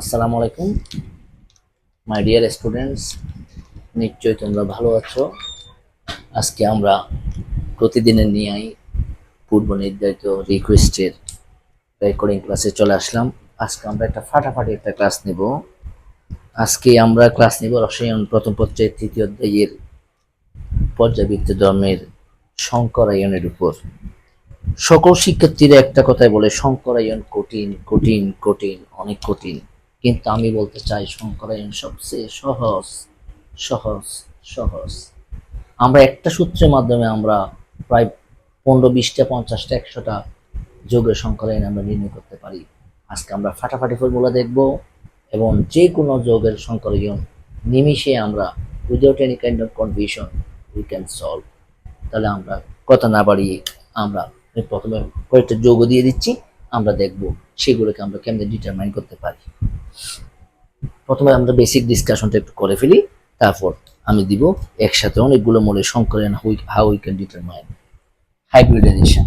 আসসালামু আলাইকুম। My dear students নিশ্চয়ই তোমরা ভালো আছো। আজকে আমরা প্রতিদিনের নিয়েই পূর্ব নির্ধারিত রিকোয়েস্টের রেকর্ডিং ক্লাসে চলে আসলাম। আজকে আমরা একটা ফাটাফাটি একটা ক্লাস নেব। আজকে আমরা ক্লাস নেব রসায়ন প্রথম পর্যায়ের তৃতীয় অধ্যায়ের পর্যাবৃত্ত ধর্মের শঙ্করায়নের উপর। সকল শিক্ষার্থীরা একটা কথাই বলে, শঙ্করায়ন কঠিন কঠিন কঠিন, অনেক কঠিন। কিন্তু আমি বলতে চাই শঙ্করায়ন সবচেয়ে সহজ সহজ সহজ। আমরা একটা সূত্রের মাধ্যমে আমরা প্রায় পনেরো বিশটা, পঞ্চাশটা, একশোটা যোগের শঙ্করায়ন আমরা নির্ণয় করতে পারি। আজকে আমরা ফাটাফাটি ফর্মুলা দেখব এবং যে কোনো যোগের শঙ্করায়ন নিমিষে আমরা without any kind of confusion we can solve তাহলে আমরা কথা না বাড়িয়ে আমরা প্রথমে কয়েকটা যোগ দিয়ে দিচ্ছি, আমরা দেখব সেগুলোকে আমরা কেমনে ডিটারমাইন করতে পারি। প্রথমে আমরা বেসিক ডিসকাশনটা একটু করে ফেলি, তারপর আমি দিব একসাথে অনেকগুলো মূলে সংকলন how we can determine hybridization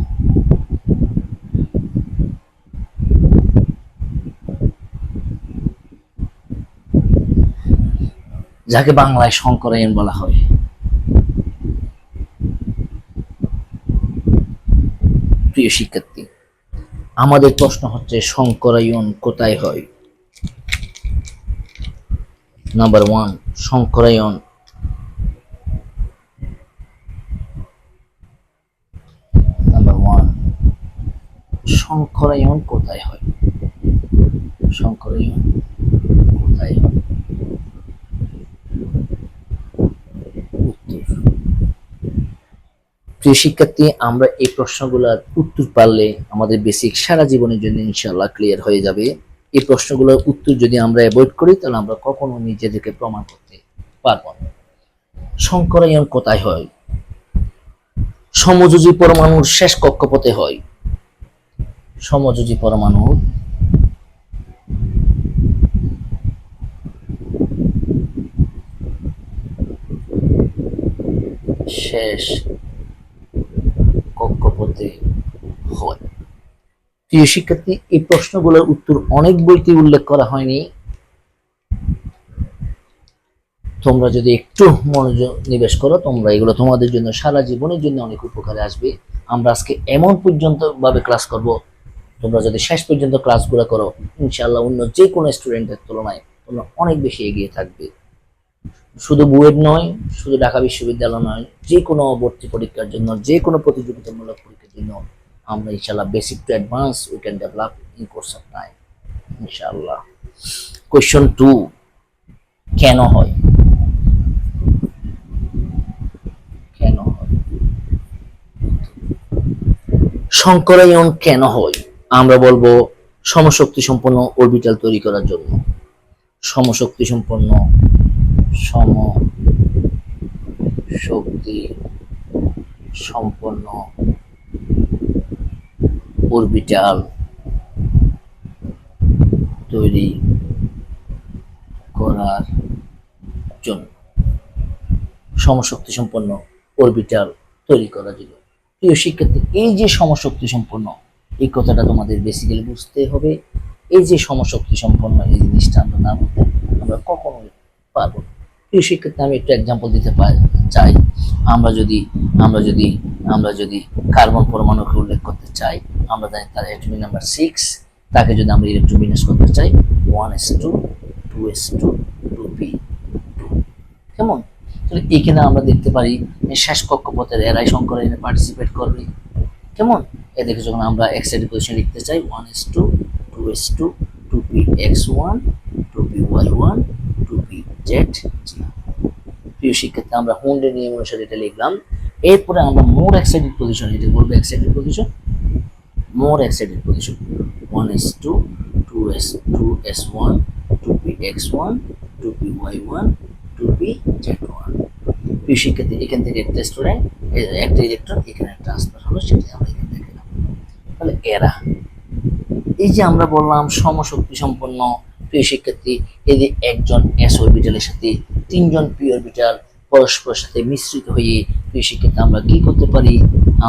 যাকে বাংলায় সংকরায়ন বলা হয়। প্রিয় শিক্ষার্থী, আমাদের প্রশ্ন হচ্ছে শঙ্করায়ন কোথায় হয়? নাম্বার ওয়ান শঙ্করায়ন নাম্বার কোথায় হয়? শঙ্করায়ন কোথায় হয়? প্রিয় শিক্ষার্থী, আমরা এই প্রশ্নগুলোর উত্তর পারলে আমাদের বেসিক সারা জীবনের জন্য ইনশাআল্লাহ ক্লিয়ার হয়ে যাবে। এই প্রশ্নগুলোর উত্তর যদি আমরা অ্যাভয়েড করি, তাহলে আমরা কখনো নিজেদেরকে প্রমাণ করতে পারব না। শঙ্করায়ন কোথায় হয়? সমযোজী পরমাণুর শেষ কক্ষপথে হয়। সমযোজী পরমাণুর শেষ কক্ষপথে প্রিয় শিক্ষার্থী, এই প্রশ্নগুলোর উত্তর অনেক বইতে উল্লেখ করা হয়নি। তোমরা যদি একটু মনোযোগ নিবেশ করো, তোমরা এগুলো তোমাদের জন্য সারা জীবনের জন্য অনেক উপকারে আসবে। আমরা আজকে এমন পর্যন্ত ভাবে ক্লাস করব। তোমরা যদি শেষ পর্যন্ত ক্লাসগুলো করো, ইনশাআল্লাহ অন্য যে কোনো স্টুডেন্টের তুলনায় তোমরা অনেক বেশি এগিয়ে থাকবে। শুধু বুয়েট নয়, শুধু ঢাকা বিশ্ববিদ্যালয় নয় যে কোনো ভর্তি পরীক্ষার জন্য যে কোনো প্রতিযোগিতামূলক পরীক্ষার জন্য আমরা ইনশাল্লাহ basic to advance we can develop in course of time ইনশাআল্লাহ কোয়েশ্চন টু কেন হয়? কেন হয়? সংকরায়ন কেন হয়? আমরা বলব সমশক্তি সম্পন্ন অরবিটাল তৈরি করার জন্য। সমশক্তি সম্পন্ন সম শক্তি সম্পন্ন অরবিটাল তৈরি করার জন্য সমশক্তি সম্পন্ন অরবিটাল তৈরি করার জন্য। প্রিয় শিক্ষার্থী, এই যে সমশক্তি সম্পন্ন এই কথাটা তোমাদের বেসিক্যালি বুঝতে হবে। এই যে সমশক্তি সম্পন্ন এই জিনিসটা আমরা না বলতে আমরা কখনোই পারব প্রিয় শিক্ষার্থী, আমি একটু এক্সাম্পল দিতে চাই। আমরা যদি আমরা যদি আমরা যদি কার্বন পরমাণুকে উল্লেখ করতে চাই, আমরা জানি তার অ্যাটমিক নাম্বার সিক্স তাকে যদি আমরা ইলেকট্রন বিন্যাস করতে চাই one S two two S two two P two কেমন? তাহলে এখানে আমরা দেখতে পারি শেষ কক্ষপথের এরাই শঙ্কর এখানে পার্টিসিপেট করবে। কেমন? এ দেখে যখন আমরা এক্সের পজিশন লিখতে চাই one s two two s two two p x one two p y one two p z প্রিয় শিক্ষার্থী, আমরা হুন্ডের নিয়ম অনুসারে এটা লিখলাম। এরপরে আমরা মোর এক্সাইটেড পজিশন এটা বলব excited position more excited position one s two two s two s one two p x one two p y one two p z one প্রিয় শিক্ষার্থী, এখান থেকে একটা স্টুডেন্ট একটা ইলেকট্রন এখানে ট্রান্সফার হলো সেটা আমরা এখানে দেখলাম তাহলে এরা, এই যে আমরা বললাম সমশক্তি সম্পন্ন, প্রিয় শিক্ষার্থী, এই যে একজন এস অরবিটালের সাথে তিনজন পি অরবিটাল পরস্পরের সাথে মিশ্রিত হয়ে প্রিয় শিক্ষার্থী, আমরা কি করতে পারি?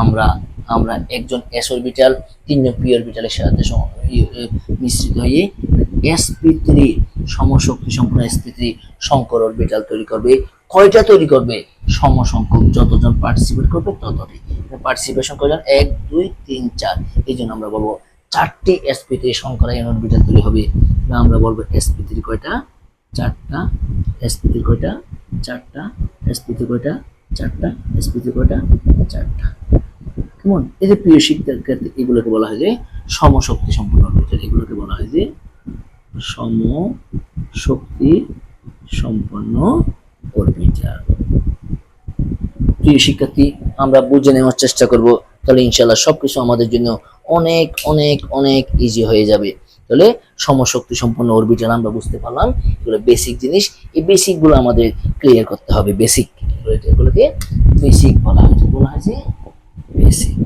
আমরা আমরা একজন এস অরবিটাল তিনজন পি অরবিটালের সাথে মিশ্রিত হয়ে এসপি থ্রি সমশক্তি সম্পন্ন এসপি থ্রি শঙ্কর অরবিটাল তৈরি করবে। কয়টা তৈরি করবে? সমসংখ্যক যতজন পার্টিসিপেট করবে ততটি। পার্টিসিপেশন কয়জন? এক, দুই, তিন, চার। এই জন্য আমরা বলব চারটি এস এসপি থ্রি সংকরায়ন অরবিটাল তৈরি হবে। আমরা বলব এসপি থ্রি কয়টা? চারটা এসপি থ্রি কয়টা? চারটা এসপি থ্রি কয়টা? চারটা এসপি থ্রি কয়টা? চারটা। কেমন? এই যে প্রিয় শিক্ষার্থী, এগুলোকে বলা হয় যে সমশক্তি সম্পন্ন অরবিটাল এগুলোকে বলা হয় যে সম শক্তি সম্পন্ন অরবিটাল প্রিয় শিক্ষার্থী, আমরা বুঝে নেওয়ার চেষ্টা করব। তাহলে ইনশাল্লাহ সবকিছু আমাদের জন্য অনেক অনেক অনেক ইজি হয়ে যাবে। তাহলে সমশক্তি সম্পন্ন অরবিটাল আমরা বুঝতে পারলাম এগুলো বেসিক জিনিস। এই বেসিকগুলো আমাদের ক্লিয়ার করতে হবে বেসিক এগুলোকে বেসিক বলা হয় বলা হয় যে বেসিক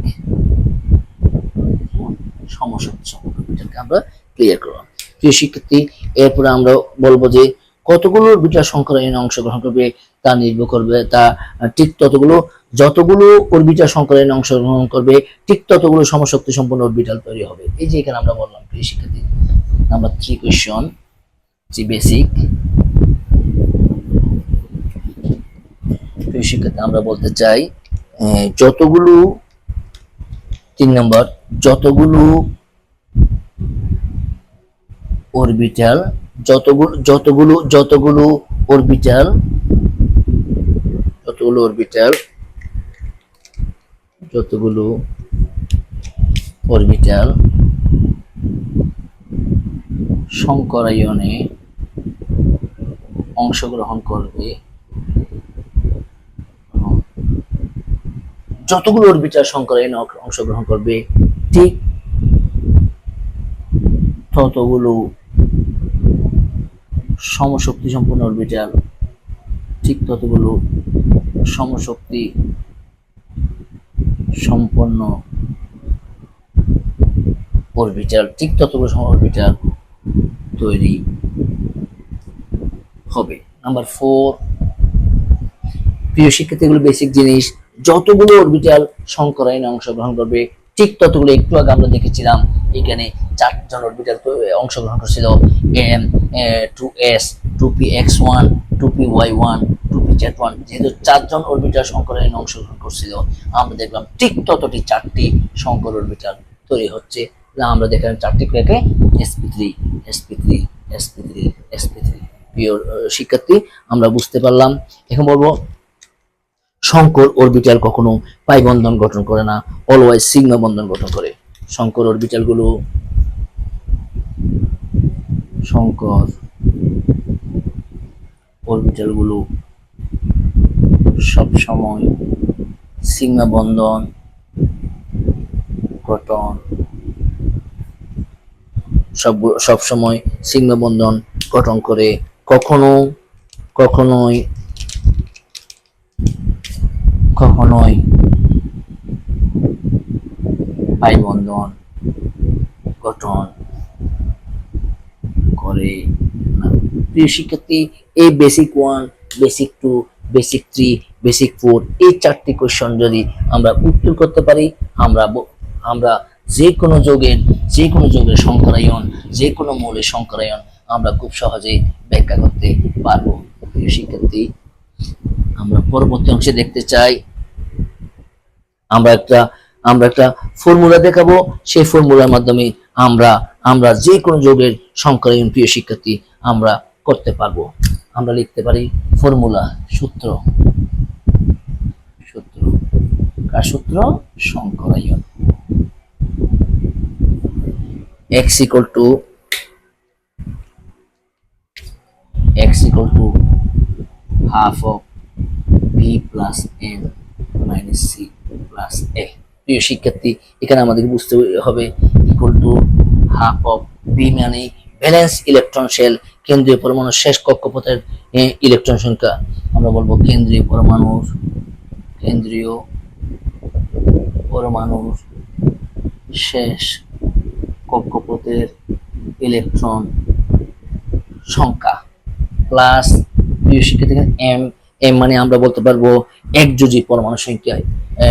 সমশক্তি সম্পন্ন অরবিটালকে আমরা ক্লিয়ার করলাম। প্রিয় শিক্ষার্থী, এরপরে আমরা বলব যে কতগুলো অরবিটাল সংকরায়নে অংশগ্রহণ করবে তা নির্ভর করবে, তা ঠিক ততগুলো, যতগুলো অরবিটাল সংকরায়নে অংশগ্রহণ করবে, ঠিক ততগুলো সমশক্তি সম্পন্ন অরবিটাল তৈরি হবে। এই যে এখানে আমরা বললাম। প্রিয় শিক্ষার্থী। Number three question G basic প্রিয় শিক্ষার্থী, আমরা বলতে চাই যতগুলো, তিন নম্বর যতগুলো অরবিটাল যতগুলো যতগুলো যতগুলো অরবিটাল যতগুলো অরবিটাল যতগুলো অরবিটাল সংকরায়নে অংশগ্রহণ করবে। যতগুলো অরবিটাল সংকরায়নে অং- অংশগ্রহণ করবে, ঠিক ততগুলো সমশক্তি সম্পন্ন অরবিটাল ঠিক ততগুলো সমশক্তি সম্পন্ন অরবিটাল ঠিক ততগুলো সম অরবিটাল তৈরি হবে। নাম্বার ফোর প্রিয় শিক্ষার্থীগুলো বেসিক জিনিস, যতগুলো অরবিটাল সংকরায়নে অংশগ্রহণ করবে, ঠিক ততগুলো একটু আগে আমরা দেখেছিলাম, এখানে চারজন অরবিটাল অংশগ্রহণ করছিল M two s two p x one two p y one two p z one যেহেতু চারজন অরবিটাল সংকরায়নে অংশগ্রহণ করছিল, আমরা দেখলাম ঠিক ততটি চারটি সংকর অরবিটাল তৈরি হচ্ছে। আমরা দেখলাম চারটি ক্রেকে sp three sp three sp three sp three প্রিয় শিক্ষার্থী, আমরা বুঝতে পারলাম। এখন বলব, শঙ্কর অরবিটাল কখনো পাই বন্ধন গঠন করে না অলওয়াইজ সিগমা বন্ধন গঠন করে। শঙ্কর অরবিটালগুলো সংকর অরবিটালগুলো সব সময় সিগমা বন্ধন গঠন সব সব সময় সিগমা বন্ধন গঠন করে কখনো, কখনোই কখনোই পাই বন্ধন গঠন করে না। প্রিয় শিক্ষার্থী এই basic one basic two basic three basic four এই চারটি কোয়েশন যদি আমরা উত্তর করতে পারি, আমরা আমরা যে কোনো যোগের, যে কোনো যোগের সংকরায়ন যে কোনো মৌলের সংকরায়ন আমরা খুব সহজেই ব্যাখ্যা করতে পারব। শিক্ষার্থী, আমরা পরবর্তী অংশে দেখতে চাই। আমরা একটা আমরা একটা ফর্মুলা দেখাবো। সেই ফর্মুলার মাধ্যমে আমরা আমরা যে কোনো যোগের সংকরায়ন প্রিয় শিক্ষার্থী, আমরা করতে পারব। আমরা লিখতে পারি ফর্মুলা, সূত্র। সূত্র। কার সূত্র? সংকরায়ন x equal to, x equal to half of b plus n minus c plus a প্রিয় শিক্ষার্থী, এখানে আমাদের বুঝতে হবে equal to half of B মানে ব্যালেন্স ইলেকট্রন শেল কেন্দ্রীয় পরমাণুর শেষ কক্ষপথের ইলেকট্রন সংখ্যা। আমরা বলব কেন্দ্রীয় পরমাণুর কেন্দ্রীয় পরমাণুর শেষ কক্ষপথের ইলেকট্রন সংখ্যা প্লাস প্রিয় শিক্ষার্থী এম এম মানে আমরা বলতে পারব একযোজি পরমাণু সংখ্যায়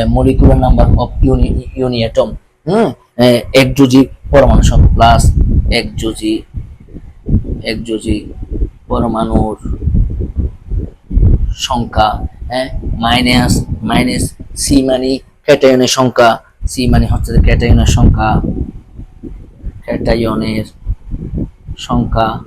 মলিকুলার নাম্বার অফ ইউনি ইউনি অ্যাটম হ্যাঁ একযোজি পরমাণু সংখ্যা প্লাস একযোজি একযোজি পরমাণুর সংখ্যা হ্যাঁ মাইনাস মাইনাস সি মানে ক্যাটায়নের সংখ্যা সি মানে হচ্ছে ক্যাটায়নের সংখ্যা ক্যাটায়নের সংখ্যা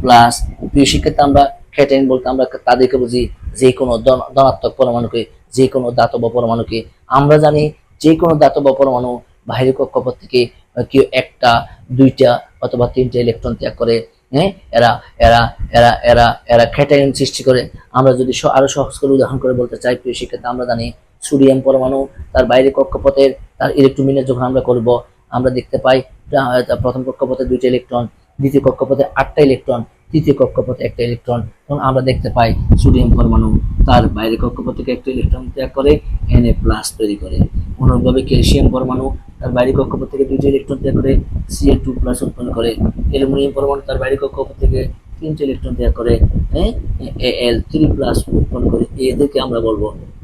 প্লাস প্রিয় শিক্ষার্থী, আমরা ক্যাটায়ন বলতে আমরা তাদেরকে বুঝি যে কোনো ধনাত্মক পরমাণুকে, যে কোনো দাতব পরমাণুকে। আমরা জানি যে কোনো দাতব পরমাণু বাহিরের কক্ষপথ থেকে কেউ একটা, দুইটা অথবা তিনটা ইলেকট্রন ত্যাগ করে হ্যাঁ? এরা এরা এরা এরা এরা ক্যাটায়ন সৃষ্টি করে। আমরা যদি স- আরও সহজ করে উদাহরণ করে বলতে চাই, প্রিয় শিক্ষার্থী, আমরা জানি সোডিয়াম পরমাণু তার বাইরে কক্ষপথের, তার ইলেকট্রোমিনের যখন আমরা করব আমরা দেখতে পাই প্রথম কক্ষপথে দুইটা ইলেকট্রন, দ্বিতীয় কক্ষপথে আটটা ইলেকট্রন, তৃতীয় কক্ষপথে একটা ইলেকট্রন। তখন আমরা দেখতে পাই সোডিয়াম পরমাণু তার বাইরে কক্ষপথ থেকে একটা ইলেকট্রন ত্যাগ করে এন এ প্লাস তৈরি করে। অনুরূপভাবে ক্যালসিয়াম পরমাণু তার বাইরে কক্ষপথ থেকে দুইটা ইলেকট্রন ত্যাগ করে সি টু প্লাস উৎপন্ন করে। অ্যালুমিনিয়াম পরমাণু তার বাইরে কক্ষপথ থেকে তিনটে ইলেকট্রন ত্যাগ করে এল থ্রি প্লাস উৎপন্ন করে। এদেরকে আমরা বলব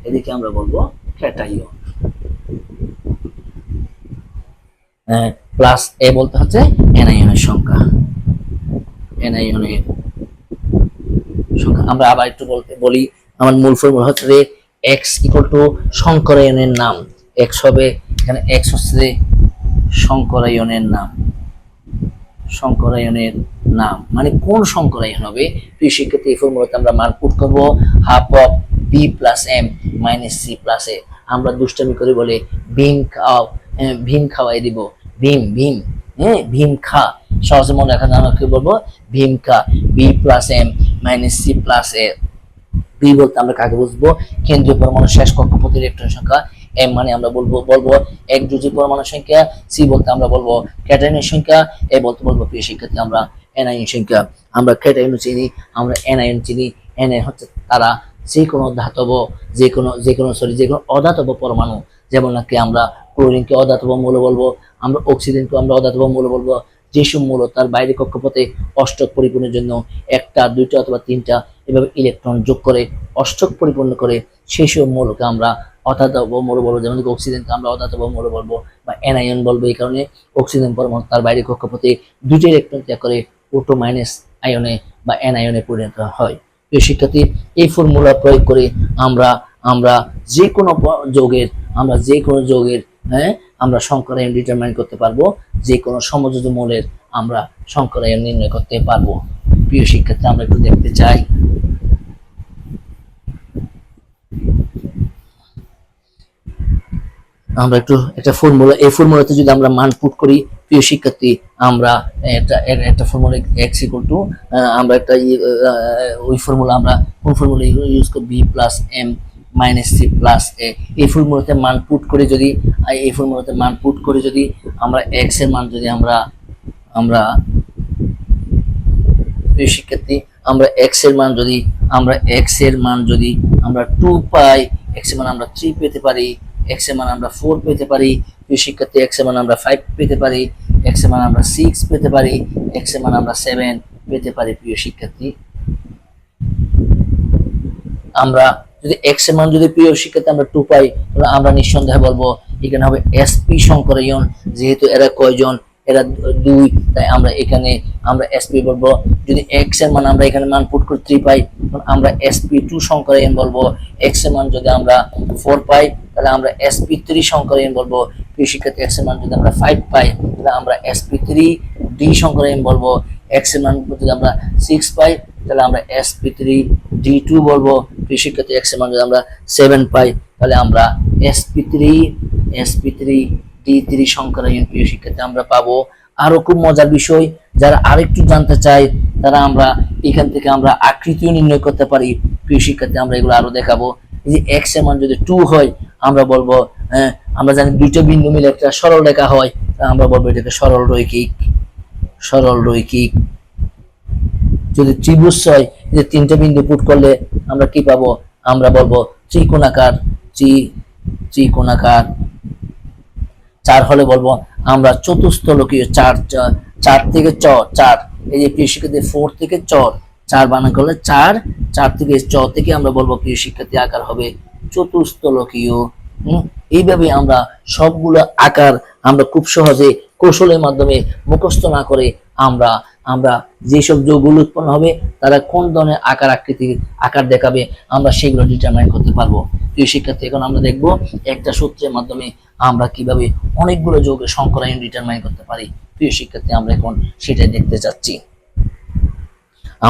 এদেরকে আমরা বলব ক্যাটাইয়ন। প্লাস এ বলতে হচ্ছে এনআইয়নের সংখ্যা। এনআইয়নের সংখ্যা। আমরা আবার একটু বলতে বলি আমার মূল ফর্মুলা হচ্ছে এক্স ইকুয়াল টু নাম। এক্স হবে এখানে এক্স হচ্ছে নাম। নাম। মানে কোন শঙ্করায়ন হবে? প্রিয় শিক্ষার্থী এই ফর্মুলাতে আমরা মান পুট করব half of B plus M minus C plus A আমরা দুষ্টামি করে বলে ভীম খাও আহ, ভীম খাওয়াই দিব। ভীম ভীম হ্যাঁ ভীম খা সহজে মনে রাখা জানো কি বলব? ভীম খা B plus M minus C plus A B বলতে আমরা কাকে বুঝব? কেন্দ্রীয় পরমাণু শেষ কক্ষপথ ইলেকট্রন সংখ্যা এম মানে আমরা বলব বলব এক জুজি পরমাণু সংখ্যা সি বলতে আমরা বলব ক্যাটাইনের সংখ্যা এ বলতে বলব প্রিয় শিক্ষার্থী, আমরা এনআইন সংখ্যা। আমরা ক্যাটাইন চিনি, আমরা এনআইন চিনি এনআইন হচ্ছে তারা যে কোনো ধাতব যে কোনো যে কোনো সরি যে কোনো অধাতব পরমাণু। যেমন নাকি আমরা ক্লোরিনকে অধাতব মৌল বলব, আমরা অক্সিজেনকে আমরা অধাতব মৌল বলব। যেসব মৌল তার বাইরে কক্ষপথে অষ্টক পরিপূর্ণের জন্য একটা, দুইটা অথবা তিনটা এভাবে ইলেকট্রন যোগ করে, অষ্টক পরিপূর্ণ করে সেই সব মৌলকে আমরা অধাতব মৌল বলব। যেমন অক্সিজেনকে আমরা অধাতব মৌল বলব বা অ্যানায়ন বলব এই কারণে। অক্সিজেন পরমাণু তার বাইরে কক্ষপথে দুটো ইলেকট্রন ত্যাগ করে ওটো মাইনাস আয়নে বা অ্যানায়নে পরিণত হয়। প্রিয় শিক্ষার্থী, এই ফর্মুলা প্রয়োগ করে আমরা আমরা যে কোনো যৌগের, আমরা যে কোনো যৌগের হ্যাঁ? আমরা সংকরায়ন ডিটারমাইন করতে পারব। যে কোনো সমযোজ মৌলের আমরা সংকরায়ন নির্ণয় করতে পারব। প্রিয় শিক্ষার্থী, আমরা একটু দেখতে চাই। আমরা একটু একটা ফর্মুলা এই ফর্মুলাতে যদি আমরা মান পুট করি, প্রিয় শিক্ষার্থী, আমরা একটা একটা ফর্মুলা এক্স ইকুয়াল টু আমরা একটা ওই ফর্মুলা আমরা, কোন ফর্মুলা ইউজ করি B plus M minus C plus A এই ফর্মুলাতে মান পুট করে যদি, এই ফর্মুলাতে মান পুট করে যদি আমরা এক্সের মান যদি আমরা আমরা প্রিয় শিক্ষার্থী, আমরা এক্সের মান যদি, আমরা এক্সের মান যদি আমরা টু পাই এক্সের মান আমরা থ্রি পেতে পারি এক্সের মান আমরা ফোর পেতে পারি প্রিয় শিক্ষার্থী এক্সের মান আমরা ফাইভ পেতে পারি এক্সের মান আমরা সিক্স পেতে পারি এক্সের মান আমরা সেভেন পেতে পারি, প্রিয় শিক্ষার্থী। আমরা যদি এক্সের মান যদি প্রিয় শিক্ষার্থী আমরা টু পাই, তাহলে আমরা নিঃসন্দেহে বলব এখানে হবে এসপি সংকরায়ন যেহেতু এরা কয়জন? এরা দুই, তাই আমরা এখানে, আমরা এসপি বলব। যদি এক্সের মান আমরা এখানে মান পুট করে থ্রি পাই তখন আমরা এসপি টু সংকরায়ন বলব। এক্সের মান যদি আমরা ফোর পাই, তাহলে আমরা এসপি থ্রি সংকরায়ন বলব। প্রিয় শিক্ষার্থী এক্সের মান যদি আমরা ফাইভ পাই, তাহলে আমরা এসপি থ্রি ডি সংকরায়ন বলব। এক্সের মান যদি আমরা সিক্স পাই, তাহলে আমরা এসপি থ্রি ডি টু বলব। প্রিয় শিক্ষার্থী এক্সের মান যদি আমরা সেভেন পাই তাহলে আমরা sp three sp three d three সংকরায়ন প্রিয় শিক্ষার্থী আমরা পাবো। আরও খুব মজার বিষয় যারা আরেকটু জানতে চাই তারা আমরা এখান থেকে আমরা আকৃতিও নির্ণয় করতে পারি। প্রিয় শিক্ষার্থী আমরা এগুলো আরও দেখাবো। এই যে এক্সের মান যদি টু হয় আমরা বলব হ্যাঁ, আমরা জানি দুইটা বিন্দু মিলে একটা সরল রেখা হয় আমরা বলব এটাকে সরল রৈখিক সরল রৈখিক। যদি ত্রিভুজ হয় যে তিনটা বিন্দু পুট করলে আমরা কি পাবো? আমরা বলব ত্রিকোণাকার, ত্রি, ত্রিকোণাকার। চার হলে বলব আমরা চতুস্থলকীয় চার, চার- থেকে চ, চার। এই যে প্রিয় শিক্ষার্থী ফোর থেকে চর চার বানান করলে চার চার থেকে চ থেকে আমরা বলব প্রিয় শিক্ষার্থী, আকার হবে চতুস্থলকীয় এইভাবে আমরা সবগুলো আকার আমরা খুব সহজে কৌশলের মাধ্যমে মুখস্থ না করে আমরা আমরা যেসব যৌগগুলো উৎপন্ন হবে, তারা কোন ধরনের আকার আকৃতির আকার দেখাবে, আমরা সেগুলো ডিটারমাইন করতে পারব। প্রিয় শিক্ষার্থী, এখন আমরা দেখব একটা সূত্রের মাধ্যমে আমরা কীভাবে অনেকগুলো যৌগের সংকরায়ন ডিটারমাইন করতে পারি। প্রিয় শিক্ষার্থী, আমরা এখন সেটাই দেখতে চাচ্ছি।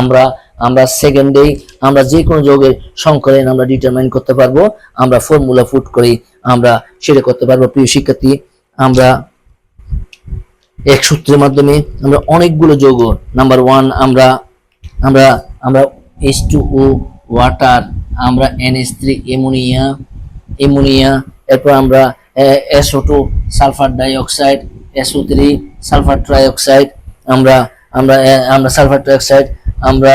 আমরা আমরা সেকেন্ডে আমরা যে কোনো যৌগের সংকরায়ন আমরা ডিটারমাইন করতে পারব, আমরা ফর্মুলা ফুট করি আমরা সেটা করতে পারব। প্রিয় শিক্ষার্থী, আমরা এক সূত্রের মাধ্যমে আমরা অনেকগুলো যৌগ নাম্বার ওয়ান আমরা আমরা আমরা এস টু ও ওয়াটার আমরা এনএস থ্রি এমোনিয়া এমোনিয়া এরপর আমরা SO two sulphur dioxide SO three sulphur trioxide আমরা আমরা আমরা সালফার ডাইঅক্সাইড আমরা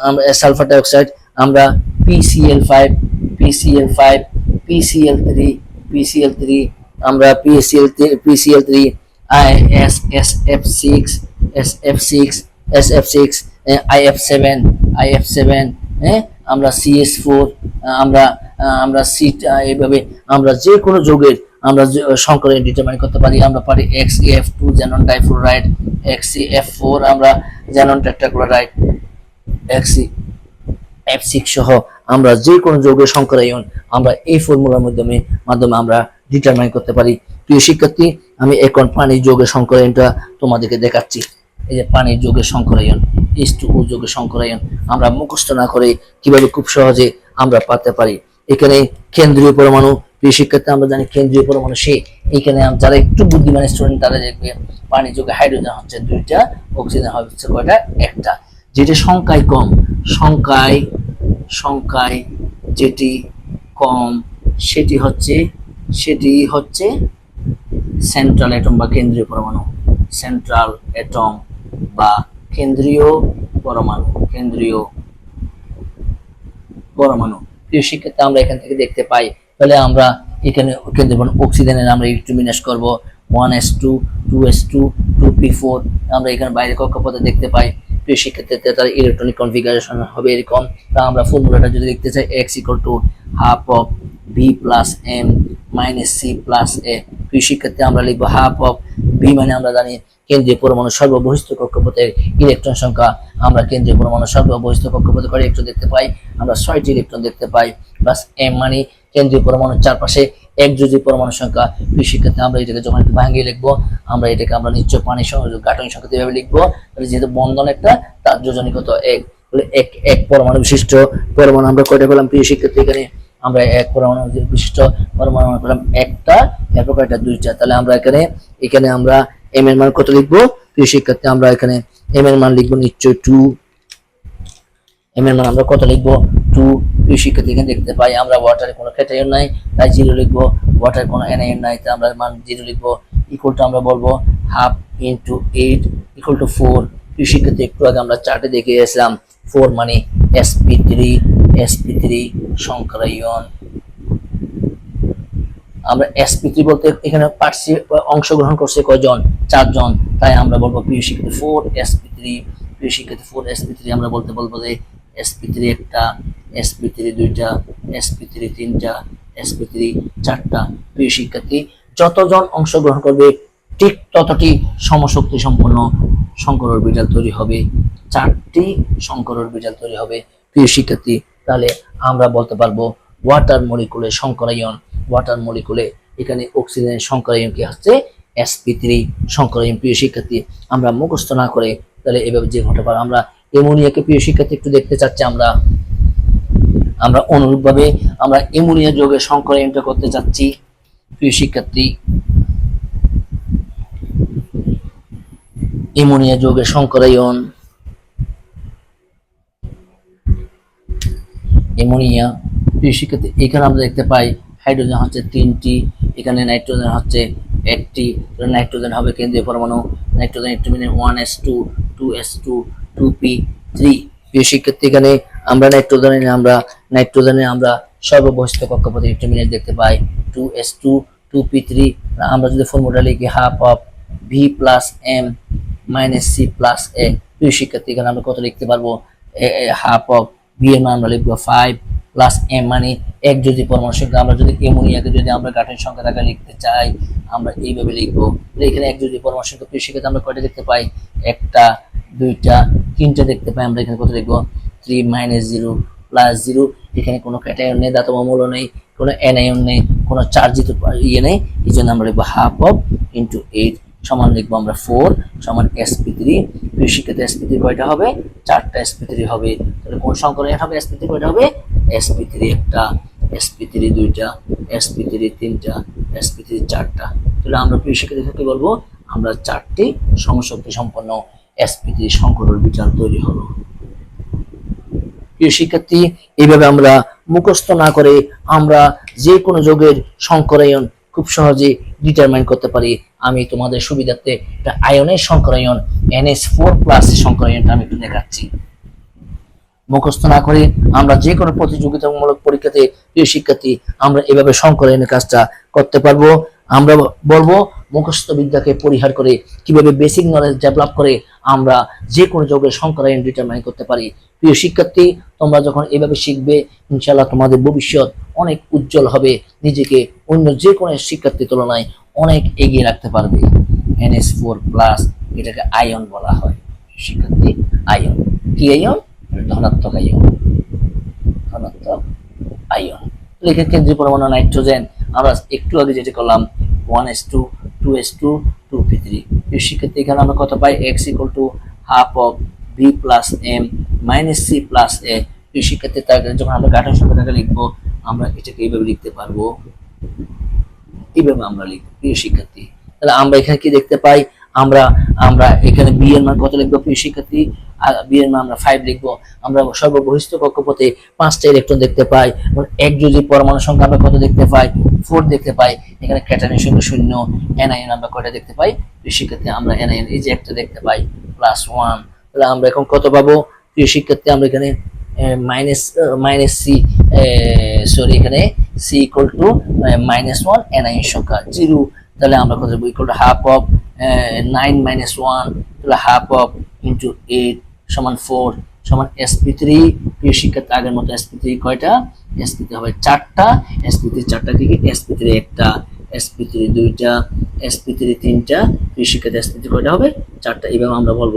আমরা সালফার ডাইঅক্সাইড আমরা PCl five PCl five PCl three PCl three আমরা PCl PCl three I S S F six S F six S F six I F seven I F seven হ্যাঁ আমরা CS four আমরা আমরা seat এইভাবে আমরা যে কোনো যোগের আমরা সংকলন ডিটারমাইন করতে পারি। আমরা পারি X F two xenon difluoride X F four আমরা xenon tetrachloride X F six সহ। আমরা যে কোনো যৌগের সংকরায়ন আমরা এই ফর্মুলার মাধ্যমে মাধ্যমে আমরা ডিটারমাইন করতে পারি। প্রিয় শিক্ষার্থী, আমি এখন পানির যৌগের সংকরায়নটা তোমাদেরকে দেখাচ্ছি। এই যে পানির যৌগের সংকরায়ন এইচ টু ও যৌগের সংকরায়ন আমরা মুখস্থ না করে কীভাবে খুব সহজে আমরা পাতে পারি। এখানে কেন্দ্রীয় পরমাণু, প্রিয় শিক্ষার্থী, আমরা জানি কেন্দ্রীয় পরমাণু সে। এখানে যারা একটু বুদ্ধিমান স্টুডেন্ট তারা দেখবে পানি যোগে হাইড্রোজেন হচ্ছে দুইটা অক্সিজেন হচ্ছে কয়টা? একটা। যেটা সংখ্যায় কম, সংখ্যায় সংখ্যায় যেটি কম, সেটি হচ্ছে সেটি হচ্ছে সেন্ট্রাল অ্যাটম বা কেন্দ্রীয় পরমাণু। সেন্ট্রাল অ্যাটম বা কেন্দ্রীয় পরমাণু কেন্দ্রীয় পরমাণু। প্রিয় শিক্ষার্থী, আমরা এখান থেকে দেখতে পাই, তাহলে আমরা এখানে কেন্দ্রীয় পরমাণু অক্সিজেনের আমরা একটু বিন্যাস করব। One s two two s two two p four আমরা এখানে বাইরে কক্ষপথে দেখতে পাই। প্রিয় শিক্ষার্থীতে তার ইলেকট্রনিক কনফিগারেশন হবে এরকম। তা আমরা ফর্মুলাটা যদি দেখতে চাই x equal to half of B plus M minus C plus A প্রিয় শিক্ষার্থী আমরা লিখব হাফ অফ বি মানে আমরা জানি কেন্দ্রীয় পরমাণু সর্ববহিষ্ঠ কক্ষপথের ইলেকট্রন সংখ্যা। আমরা কেন্দ্রীয় পরমাণু সর্ববহিষ্ঠ কক্ষপথে করে ইলেকট্রন দেখতে পাই। আমরা ছয়টি ইলেকট্রন দেখতে পাই। প্লাস এম মানে কেন্দ্রীয় পরমাণুর চারপাশে একযোজি পরমাণু সংখ্যা, প্রিয় শিক্ষার্থী, আমরা এটাকে যখন একটু ভাঙিয়ে লিখব, আমরা এটাকে আমরা নিশ্চয় পানি গাঠনিক সংখ্যা এভাবে লিখব যেহেতু বন্ধন একটা, তার যোজনী কত এক এক এক পরমাণু বিশিষ্ট পরমাণু আমরা কয়টা পেলাম, প্রিয় শিক্ষার্থী, এখানে আমরা এক পরমাণু বিশিষ্ট পরমাণু পেলাম একটা, এরপর কয়টা? দুইটা। তাহলে আমরা এখানে এখানে আমরা এম এর মান কত লিখব? প্রিয় শিক্ষার্থী, আমরা এখানে এম এর মান লিখব নিশ্চয় টু এম এর মান আমরা কত লিখব? টু প্রিয় শিক্ষার্থী এখানে দেখতে পাই। আমরা ওয়াটারে কোনো ক্যাটায়ন নাই, তাই জিরো লিখব। ওয়াটার কোনো এনআইএন নাই, তাই আমরা মান জিরো লিখব। ইকুয়াল টু আমরা বলব half into eight equal to four প্রিয় শিক্ষার্থী একটু আগে আমরা চার্টে দেখে গেছিলাম ফোর মানে এসপি থ্রি এসপি থ্রি সংখ্যায়ন আমরা এসপি থ্রি বলতে এখানে পার্সি অংশগ্রহণ করছে কয়জন? চারজন। তাই আমরা বলব প্রিয় শিক্ষার্থী ফোর এসপি থ্রি প্রিয় শিক্ষার্থী ফোর এসপি থ্রি আমরা বলতে বলব যে এসপি থ্রি একটা এসপি থ্রি দুইটা এসপি থ্রি তিনটা এসপি থ্রি চারটা। প্রিয় শিক্ষার্থী, যতজন অংশগ্রহণ করবে, ঠিক ততটি সমশক্তি সম্পন্ন শঙ্কর অরবিটাল তৈরি হবে। চারটি শঙ্কর অরবিটাল তৈরি হবে। প্রিয় শিক্ষার্থী, তাহলে আমরা বলতে পারব ওয়াটার মলিকুলের শঙ্করায়ন ওয়াটার মলিকুলে এখানে অক্সিজেনের শঙ্করায়ন কি হচ্ছে? এসপি থ্রি সংকরায়ন। প্রিয় শিক্ষার্থী, আমরা মুখস্থ না করে তাহলে এভাবে যে ঘটে পারে, আমরা এমোনিয়াকে প্রিয় শিক্ষার্থী একটু দেখতে চাচ্ছি আমরা। আমরা অনুরূপভাবে আমরা এমোনিয়া যোগের সংকরায়নটা করতে চাচ্ছি, প্রিয় শিক্ষার্থী। এমোনিয়া যোগের সংকরায়ন এমোনিয়া, প্রিয় শিক্ষার্থী, এখানে আমরা দেখতে পাই হাইড্রোজেন হচ্ছে তিনটি, এখানে নাইট্রোজেন হচ্ছে একটি নাইট্রোজেন হবে কেন্দ্রীয় পরমাণু, নাইট্রোজেন একটু মিলে one s two two s two two p three প্রিয় শিক্ষার্থী এখানে আমরা নাইট্রোজেনে আমরা নাইট্রোজেনে আমরা সর্ববহিষ্ঠ কক্ষপথে একটু দেখতে পাই। Two s two two p three আমরা যদি ফর্মুলা লিখি half of V plus M minus C plus A প্রিয় শিক্ষার্থী, এখানে আমরা কত লিখতে পারব? হাফ অফ ভি এর মান আমরা লিখব ফাইভ প্লাস এম মানে এক যদি পরমাণু সংখ্যা। আমরা যদি এমোনিয়াকে যদি আমরা গাঠনিক সংখ্যা টাকা লিখতে চাই, আমরা এইভাবে লিখব। এখানে এক যদি পরমাণু সংখ্যা, প্রিয় শিক্ষার্থী, আমরা কয়টা দেখতে পাই? একটা, দুইটা তিনটা দেখতে পাই, আমরা এখানে কত দেখব? Three minus zero plus zero এখানে কোনো ক্যাটায়ন নেই দাতব মূল্য নেই, কোনো অ্যানায়ন নেই, কোনো চার্জিত ইয়ে নেই, এই জন্য আমরা লিখব হাফ অফ ইন্টু এইট সমান লিখব আমরা ফোর সমান এসপি থ্রি শিক্ষাতে এসপি থ্রি কয়টা হবে? চারটা এসপি থ্রি হবে, তাহলে কোন সংকলন হবে এসপি থ্রি কয়টা হবে? এসপি থ্রি একটা এসপি থ্রি দুইটা এসপি থ্রি তিনটা এসপি থ্রি চারটা। তাহলে আমরা শিক্ষার্থী থেকে বলব? আমরা চারটি সমশক্তি সম্পন্ন এসপি থ্রি সংকলন বিচার তৈরি হলো। প্রিয় শিক্ষার্থী, এইভাবে আমরা মুখস্থ না করে আমরা যে কোনো যোগের সংকরায়ন খুব সহজে ডিটারমাইন করতে পারি। আমি তোমাদের সুবিধার্থে একটা আয়নের সংকরায়ন এনএস ফোর প্লাস সংকরায়নটা আমি একটু দেখাচ্ছি। মুখস্থ না করে আমরা যে কোনো প্রতিযোগিতামূলক পরীক্ষাতে, প্রিয় শিক্ষার্থী, আমরা এভাবে সংকলনের কাজটা করতে পারব। আমরা বলব মুখস্থ বিদ্যাকে পরিহার করে কীভাবে বেসিক নলেজ ডেভেলপ করে আমরা যে কোনো যোগের সংকরায়ন ডিটারমাইন করতে পারি। প্রিয় শিক্ষার্থী, তোমরা যখন এভাবে শিখবে ইনশাল্লাহ তোমাদের ভবিষ্যৎ অনেক উজ্জ্বল হবে। নিজেকে অন্য যে কোনো শিক্ষার্থীর তুলনায় অনেক এগিয়ে রাখতে পারবে। এনএস ফোর প্লাস এটাকে আয়ন বলা হয়। শিক্ষার্থী আয়ন কি আয়ন ধনাত্মক আয়ন ধনাত্মক আয়ন লিখে কেন্দ্রীয় পরমাণু নাইট্রোজেন। আমরা একটু আগে যেটা করলাম one s two two s two two p three সেক্ষেত্রে এখানে আমরা কত পাই? X equal to half of B plus M minus C plus A এই সেক্ষেত্রে তার যখন আমরা গাঠন সংখ্যাটাকে লিখব, আমরা এটাকে এইভাবে লিখতে পারব। এইভাবে আমরা লিখব। প্রিয় শিক্ষার্থী, তাহলে আমরা এখানে কি দেখতে পাই? আমরা আমরা এখানে বি এর মান কত লিখব? প্রিয় শিক্ষার্থী? বি এর মান আমরা ফাইভ লিখব। আমরা সর্ববহিষ্ঠ কক্ষপথে পাঁচটা ইলেকট্রন দেখতে পাই। এবং এক যদি পরমাণু সংখ্যা আমরা কত দেখতে পাই? ফোর দেখতে পাই। এখানে ক্যাটানির সংখ্যা শূন্য এনআইএন আমরা কয়টা দেখতে পাই? প্রিয় শিক্ষার্থী, আমরা এনআইএন এই যে একটা দেখতে পাই প্লাস ওয়ান তাহলে আমরা এখন কত পাবো? প্রিয় শিক্ষার্থী, আমরা এখানে মাইনাস মাইনাস সি সরি এখানে C equal to minus one এনআইএন সংখ্যা জিরো তাহলে আমরা কত equal to half of nine minus one তাহলে হাফ অফ ইন্টু এইট সমান ফোর সমান এসপি থ্রি প্রিয় শিক্ষার্থী, আগের মতো এসপি থ্রি কয়টা? এসপি থ্রি হবে চারটা। এসপি থ্রি চারটা থেকে এসপি থ্রি একটা এসপি থ্রি দুইটা এসপি থ্রি তিনটা। প্রিয় শিক্ষার্থী এসপি থ্রি কয়টা হবে? চারটা। এবং আমরা বলব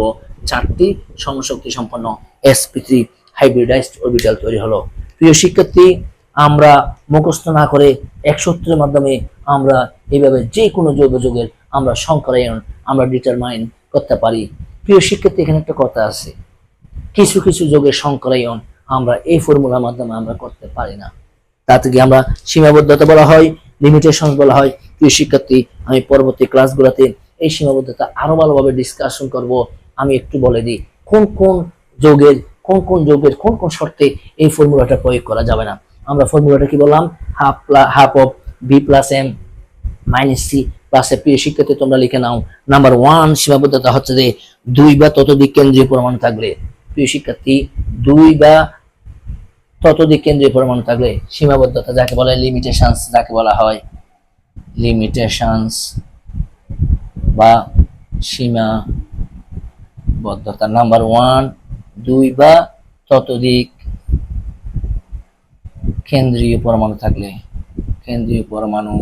চারটি সমশক্তি সম্পন্ন এসপি থ্রি হাইব্রিডাইজড অরবিটাল তৈরি হলো। প্রিয় শিক্ষার্থী আমরা মুখস্থ না করে এক সূত্রের মাধ্যমে আমরা এইভাবে যে কোনো জৈব যুগের আমরা সংকরায়ন আমরা ডিটারমাইন করতে পারি। প্রিয় শিক্ষার্থী, এখানে একটা কথা আছে। কিছু কিছু যোগের সংকরায়ন আমরা এই ফর্মুলার মাধ্যমে আমরা করতে পারি না। তাতে কি আমরা সীমাবদ্ধতা বলা হয় লিমিটেশন বলা হয়? প্রিয় শিক্ষার্থী, আমি পরবর্তী ক্লাসগুলোতে এই সীমাবদ্ধতা আরও ভালোভাবে ডিসকাশন করব। আমি একটু বলে দিই, কোন কোন যোগের, কোন কোন যোগের কোন কোন শর্তে এই ফর্মুলাটা প্রয়োগ করা যাবে না? আমরা ফর্মুলাটা কি বললাম? Half half of B plus M minus C প্লাসে প্রিয় শিক্ষার্থী, তোমরা লিখে নাও। নাম্বার ওয়ান সীমাবদ্ধতা হচ্ছে যে দুই বা ততোধিক কেন্দ্রীয় পরমাণু থাকলে প্রিয় শিক্ষার্থী, দুই বা ততোধিক কেন্দ্রীয় পরমাণু থাকলে সীমাবদ্ধতা যাকে বলা বলে লিমিটেশনস যাকে বলা হয় লিমিটেশনস বা সীমাবদ্ধতা। নাম্বার ওয়ান দুই বা ততোধিক কেন্দ্রীয় পরমাণু থাকলে, কেন্দ্রীয় পরমাণু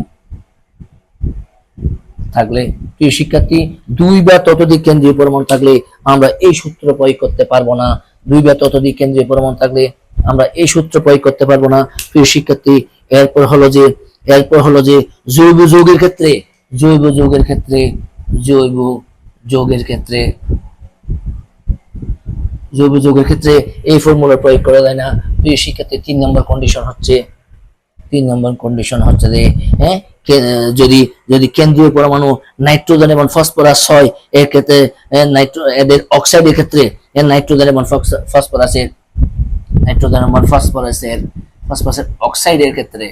থাকলে, প্রিয় শিক্ষার্থী, দুই বা ততোধিক কেন্দ্রীয় পরমাণু থাকলে আমরা এই সূত্র প্রয়োগ করতে পারব না। দুই বা ততোধিক কেন্দ্রীয় পরমাণু থাকলে আমরা এই সূত্র প্রয়োগ করতে পারব না। প্রিয় শিক্ষার্থী, এরপর হলো যে, এরপর হলো যে, জৈব যৌগের ক্ষেত্রে, জৈব যৌগের ক্ষেত্রে, জৈব যৌগের ক্ষেত্রে জৈব যৌগের ক্ষেত্রে এই ফর্মুলা প্রয়োগ করা যায় না। প্রিয় শিক্ষার্থী, তিন নম্বর কন্ডিশন হচ্ছে, তিন নম্বর কন্ডিশন হচ্ছে যে হ্যাঁ যদি যদি কেন্দ্রীয় পরমাণু নাইট্রোজেন এবং ফসফরাস হয়, এর ক্ষেত্রে নাইট্রো এদের অক্সাইডের ক্ষেত্রে নাইট্রোজেন এবং ফসফরাসের নাইট্রোজেন এবং ফসফরাসের ফসফরাসের অক্সাইডের ক্ষেত্রে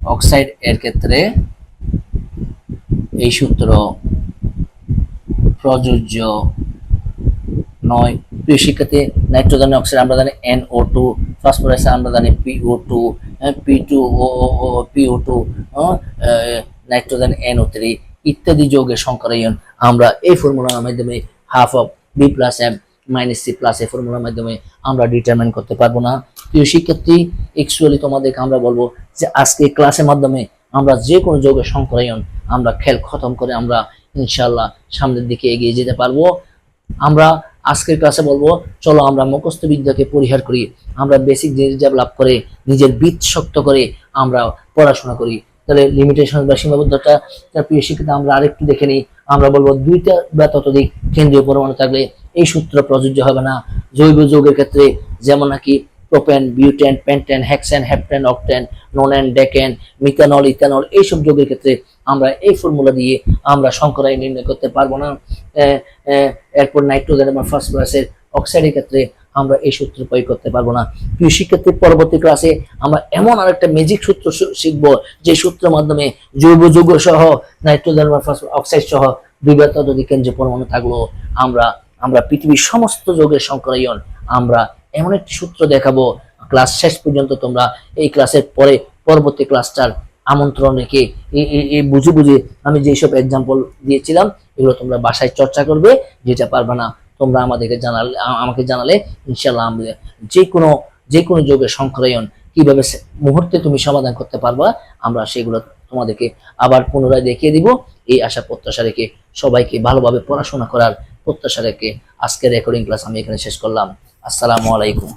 অক্সাইড এর ক্ষেত্রে এই সূত্র প্রযোজ্য নয়। প্রিয় নাইট্রোজেন অক্সাইড আমরা জানি এনও টু ফসফরাস আমরা জানি PO two P two O PO two nitrogen NO three ইত্যাদি যৌগের সংকরায়ন আমরা এই ফর্মুলার মাধ্যমে half of B plus M minus C plus A ফর্মুলার মাধ্যমে আমরা ডিটারমাইন করতে পারব না। প্রিয় শিক্ষার্থী অ্যাকচুয়ালি তোমাদেরকে আমরা বলব যে আজকে ক্লাসের মাধ্যমে আমরা যে কোনো যৌগের সংকরায়ন আমরা খেল খতম করে আমরা ইনশাল্লাহ সামনের দিকে এগিয়ে যেতে পারব। আমরা আজকের ক্লাসে বলব, চলো আমরা মুখস্থ বিদ্যাকে পরিহার করি, আমরা বেসিক জিনিস ডেভেলপ করে, নিজের বীজ শক্ত করে আমরা পড়াশোনা করি। তাহলে লিমিটেশন বা সীমাবদ্ধতা, তার প্রিয় শিক্ষিত, আমরা আরেকটু দেখে নিই। আমরা বলব, দুইটা বা ততোধিক কেন্দ্রীয় পরমাণু থাকলে এই সূত্র প্রযোজ্য হবে না। জৈব যৌগের ক্ষেত্রে যেমন নাকি propane butane pentane hexane heptane octane nonane decane methanol ethanol এইসব যৌগের ক্ষেত্রে আমরা এই ফর্মুলা দিয়ে আমরা সংকরাই নির্ণয় করতে পারব না। এরপর নাইট্রোজেন এবং ফসফরাসের অক্সাইডের ক্ষেত্রে আমরা এই সূত্র প্রয়োগ করতে পারব না। প্রিয় শিক্ষার্থী পরবর্তী ক্লাসে আমরা এমন আরেকটা ম্যাজিক সূত্র শিখব, যে সূত্রের মাধ্যমে জৈব যৌগ সহ নাইট্রোজেন অক্সাইড সহ দুই বা ততোধিক কেন্দ্রীয় পরমাণু থাকল, আমরা আমরা পৃথিবীর সমস্ত যৌগের সংকরায়ন আমরা এমন একটি সূত্র দেখাবো। ক্লাস শেষ পর্যন্ত তোমরা এই ক্লাসের পরে পরবর্তী ক্লাসটার আমন্ত্রণ রেখে বুঝে বুঝে আমি যেসব এক্সাম্পল দিয়েছিলাম, এগুলো তোমরা বাসায় চর্চা করবে, যেটা পারবে না তোমরা আমাদেরকে জানালে আমাকে জানালে ইনশাল্লাহ আমরা যে কোনো যে কোনো যোগের সংকরায়ন কীভাবে মুহূর্তে তুমি সমাধান করতে পারবা, আমরা সেগুলো তোমাদেরকে আবার পুনরায় দেখিয়ে দিব। এই আশা প্রত্যাশা রেখে সবাইকে ভালোভাবে পড়াশোনা করার প্রত্যাশা রেখে আজকের রেকর্ডিং ক্লাস আমি এখানে শেষ করলাম। আসসালামু আলাইকুম।